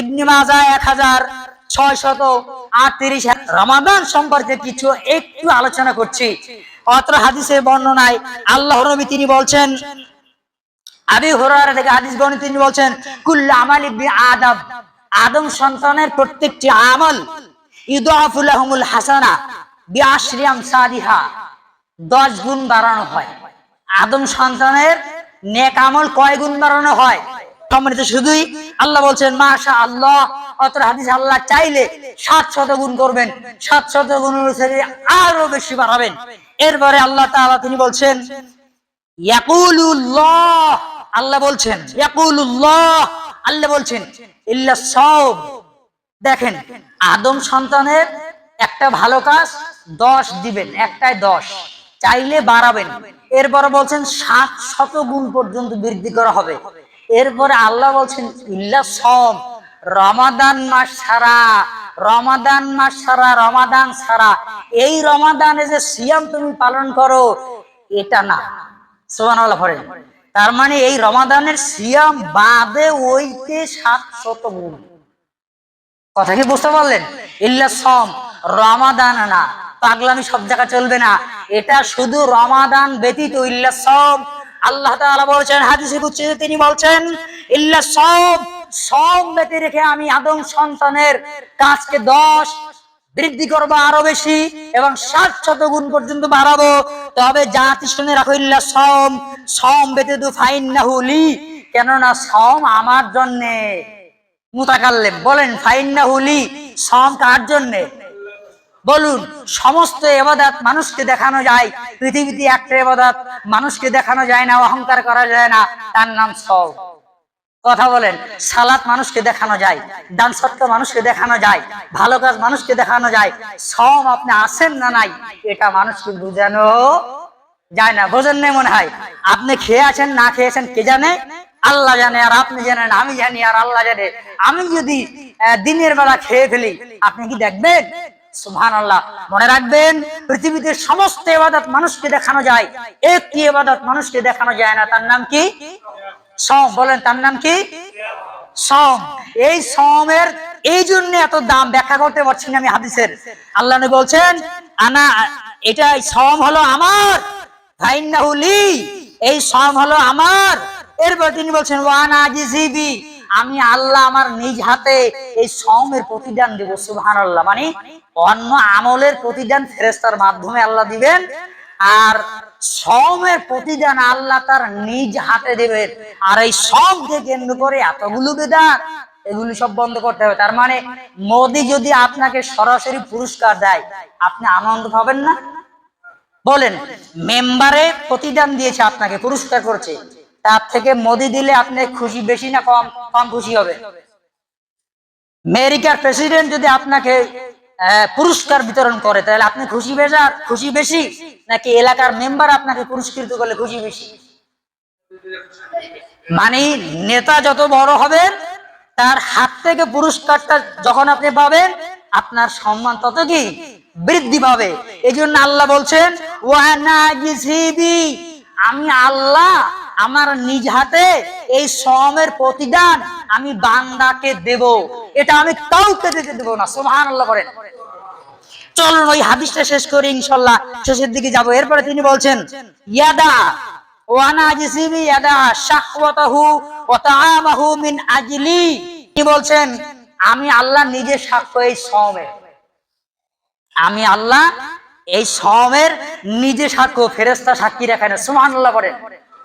ইবনে মাজা এক হাজার ছয় শত আটত্রিশ সম্পর্কে কিছু একটু আলোচনা করছি। অত্র হাদিসের বর্ণনায় আল্লাহ তিনি বলছেন, আবি হুরায়রা থেকে হাদিস তিনি বলছেন ইবনি আদম। আদম সন্তানের প্রত্যেকটি আমল ইউদাফু লাহুমুল হাসানা বিআশরি আমসালিহা 10 গুণ বাড়ানো হয়। আদম সন্তানের নেক আমল কয় গুণ বাড়ানো হয়? সম্মানিত শুধুই আল্লাহ বলছেন মাশা আল্লাহ অত হাদিস আল্লাহ চাইলে সাত শত গুণ করবেন। সাত শত গুণ অনুসারে আরও বেশি বাড়াবেন। এরপরে আল্লাহ তাআলা তিনি বলছেন, ইয়াকুলুল্লাহ, আল্লাহ বলছেন, ইয়াকুলুল্লাহ, আল্লাহ বলছেন, ইল্লা সব দেখেন, আদম সন্তানের একটা ভালো কাজ, দশ দিবেন একটাই দশ। চাইলে বাড়াবেন। এরপরে বলছেন, সাত শত গুণ পর্যন্ত বৃদ্ধি করা হবে। এরপরে আল্লাহ বলছেন, ইল্লা সব রমাদান মাস ছাড়া, রমাদান মাস ছাড়া, রমাদান ছাড়া, এই রমাদানে যে সিয়াম তুমি পালন করো, এটা না। সোহান পড়েন। তার মানে এই রমাদানের সিয়াম বাদে ওইতে সাত শত গুণ। কথা কি বুঝতে পারলেন? ইল্লা সম রমাদান না। পাগলামি সব জায়গা চলবে না। এটা শুধু রমাদান ব্যতীত ইল্লা সম আল্লাহ তাআলা বলছেন হাদিসে কুদসিতে তিনি বলছেন, ইল্লা সম সম ব্যতী রেখে আমি আদম সন্তানের কাজকে দশ বৃদ্ধি করব আরও বেশি এবং ষাট শত গুণ পর্যন্ত বাড়াবো। তবে জাতি শুনে রাখো, ইল্লা সম সম ব্যতীত ফাইন না হুলি কেননা সম আমার জন্যে মুতাকাল্লেম। বলেন ফাইন্না হুলি সম কার জন্যে? বলুন, সমস্ত এবাদাত মানুষকে দেখানো যায়, পৃথিবীতে একটা এবাদাত মানুষকে দেখানো যায় না, অহংকার করা যায় না, তার নাম সব কথা বলেন, সালাত মানুষকে দেখানো যায়, দান সত্য মানুষকে দেখানো যায়, ভালো কাজ মানুষকে দেখানো যায় সম আপনি আসেন না নাই, এটা মানুষকে বুঝানো যায় না। বোঝেন নেই মনে হয়? আপনি খেয়ে আছেন, না খেয়েছেন কে জানে? আল্লাহ জানে, আর আপনি জানেন, আমি জানি, আর আল্লাহ জানে। আমি যদি দিনের বেলা খেয়ে ফেলি, আপনি কি দেখবেন? সুহান মনে রাখবেন, পৃথিবীতে সমস্ত এবাদত মানুষকে দেখানো যায়। একটি এবাদত মানুষকে দেখানো যায় না। তার নাম কি? সম বলেন, তার নাম কি? সম এই সমের এই জন্য এত দাম ব্যাখ্যা করতে পারছি না আমি হাদিসের। আল্লাহ বলছেন, আনা, এটা সম হলো আমার। এই সম হলো আমার। এরপর তিনি বলছেন ওয়ানা জিবি আমি আল্লাহ আমার নিজ হাতে এই সমের প্রতিদান দেব সুবহান আল্লাহ মানে অন্য আমলের প্রতিদান ফেরেস্তার মাধ্যমে আল্লাহ দিবেন, আর সমের প্রতিদান আল্লাহ তার নিজ হাতে দেবেন। আর এই সমকে কেন্দ্র করে এতগুলো বেদাত, এগুলি সব বন্ধ করতে হবে। তার মানে মোদি যদি আপনাকে সরাসরি পুরস্কার দেয়, আপনি আনন্দ পাবেন না? বলেন, মেম্বারে প্রতিদান দিয়েছে, আপনাকে পুরস্কার করেছে। তার থেকে মোদি দিলে আপনি খুশি, বেশি না কম কম খুশি হবে? আমেরিকার প্রেসিডেন্ট যদি আপনাকে পুরস্কার বিতরণ করে। তাহলে আপনি খুশি বেশি খুশি বেশি? নাকি এলাকার মেম্বার আপনাকে পুরস্কৃত করলে খুশি বেশি? মানে নেতা যত বড় হবেন, তার হাত থেকে পুরস্কারটা যখন আপনি পাবেন, আপনার সম্মান তত কি বৃদ্ধি পাবে। এই জন্য আল্লাহ বলছেন আমি আল্লাহ আমার নিজ হাতে এই সমের প্রতিদান আমি বান্দাকে দেব। এটা আমি কাউকে দিতে দেব না সুবহান আল্লাহ করেন চলুন ওই হাদিসটা শেষ করি ইনশাল্লাহ শেষের দিকে যাব। এরপরে তিনি বলছেন, ইয়াদা, ওয়ানা জিসিবি ইয়াদা শাহওয়াতাহু ওয়া তাআমাহু মিন আজলি। কি বলছেন, আমি আল্লাহ নিজে সাক্ষ্য এই সমের আমি আল্লাহ এই সমের নিজে সাক্ষ্য সাক্ষী রাখেন সুবহানাল্লাহ করেন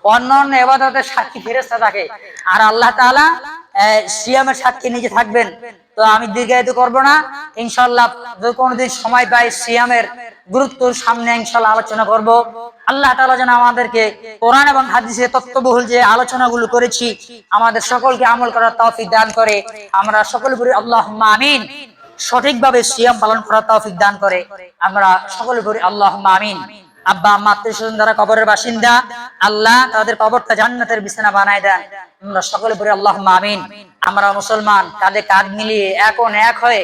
অন্য অন্য এবাদতের সাক্ষী ফেরেস্তা থাকে। আর আল্লাহ আহ, সিয়ামের সাক্ষী নিজে থাকবেন। তো আমি দীর্ঘায়িত করব না। ইনশাল্লাহ যদি কোনোদিন সময় পাই সিয়ামের গুরুত্ব সামনে ইনশাল্লাহ আলোচনা করব। আল্লাহ তাআলা যেন আমাদেরকে কোরআন এবং হাদিসে তত্ত্ববহুল যে আলোচনাগুলো করেছি আমাদের সকলকে আমল করার তৌফিক দান করে। আমরা সকল করি আল্লাহ আমিন। সঠিকভাবে সিয়াম পালন করার তৌফিক দান করে। আমরা সকলে করি আল্লাহ আমিন। আব্বা, আম্মা স্বজন যারা কবরের বাসিন্দা, আল্লাহ তাদের কবরটা জান্নাতের বিছানা বানায় দেন। আমরা সকলে পরে আল্লাহ মামিন আমরা মুসলমান, কাঁধে কাঁধ মিলিয়ে এখন এক হয়ে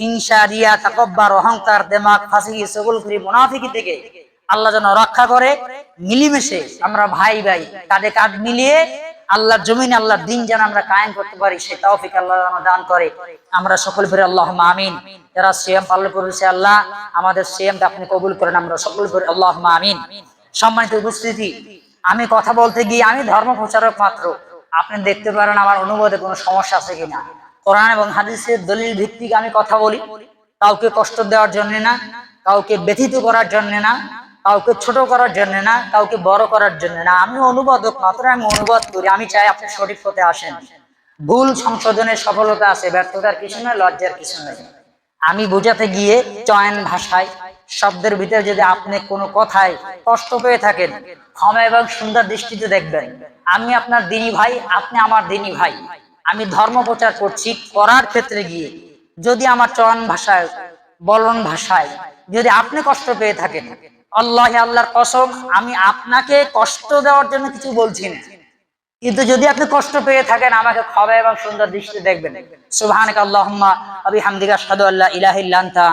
হিংসা, রিয়া, তাকব্বার, অহংকার, দেমাক, ফাঁসি সকল করি, মুনাফিকি থেকে আল্লাহ যেন রক্ষা করে, মিলিমিশে আমরা ভাই ভাই কাঁধে কাঁধ মিলিয়ে আল্লাহর জমিনে আল্লাহর দিন যেন আমরা কায়েম করতে পারি সে তৌফিক আল্লাহ দান করে। আমরা সকল ফিরে আল্লাহ আমিন। যারা সিএম পালন করেছে আল্লাহ, আমাদের সিএমটা আপনি কবুল করেন, আমরা সকল ফিরে আল্লাহ আমিন। সম্মানিত উপস্থিতি, আমি কথা বলতে গিয়ে আমি ধর্ম প্রচারক মাত্র। আপনি দেখতে পারেন আমার অনুবাদে কোনো সমস্যা আছে কিনা। কোরআন এবং হাদিসের দলিল ভিত্তিক আমি কথা বলি। কাউকে কষ্ট দেওয়ার জন্য না, কাউকে ব্যথিত করার জন্য না। কাউকে ছোট করার জন্য না, কাউকে বড় করার জন্য না। আমি অনুবাদক মাত্র, আমি অনুবাদ করি, আমি চাই আপনি সঠিক পথে আসেন। ভুল সংশোধনের সফলতা আছে, ব্যর্থতার কিছু নয়, লজ্জার কিছু নয়। আমি বোঝাতে গিয়ে চয়ন ভাষায়, শব্দের ভিতরে যদি আপনি কোনো কথায় কষ্ট পেয়ে থাকেন, ক্ষমা এবং সুন্দর দৃষ্টিতে দেখবেন, আমি আপনার দিনী ভাই, আপনি আমার দিনী ভাই। আমি ধর্ম প্রচার করছি, করার ক্ষেত্রে গিয়ে, যদি আমার চয়ন ভাষায়, বলন ভাষায়, যদি আপনি কষ্ট পেয়ে থাকেন আল্লাহ আল্লাহর কসম, আমি আপনাকে কষ্ট দেওয়ার জন্য কিছু বলছি না। কিন্তু যদি আপনি কষ্ট পেয়ে থাকেন, আমাকে ক্ষমা এবং সুন্দর দৃষ্টি দেখবেন। সুবহানাক আল্লাহুম্মা আবিহামদিকা আশহাদু আল্লা ইলাহা ইল্লা আনতা।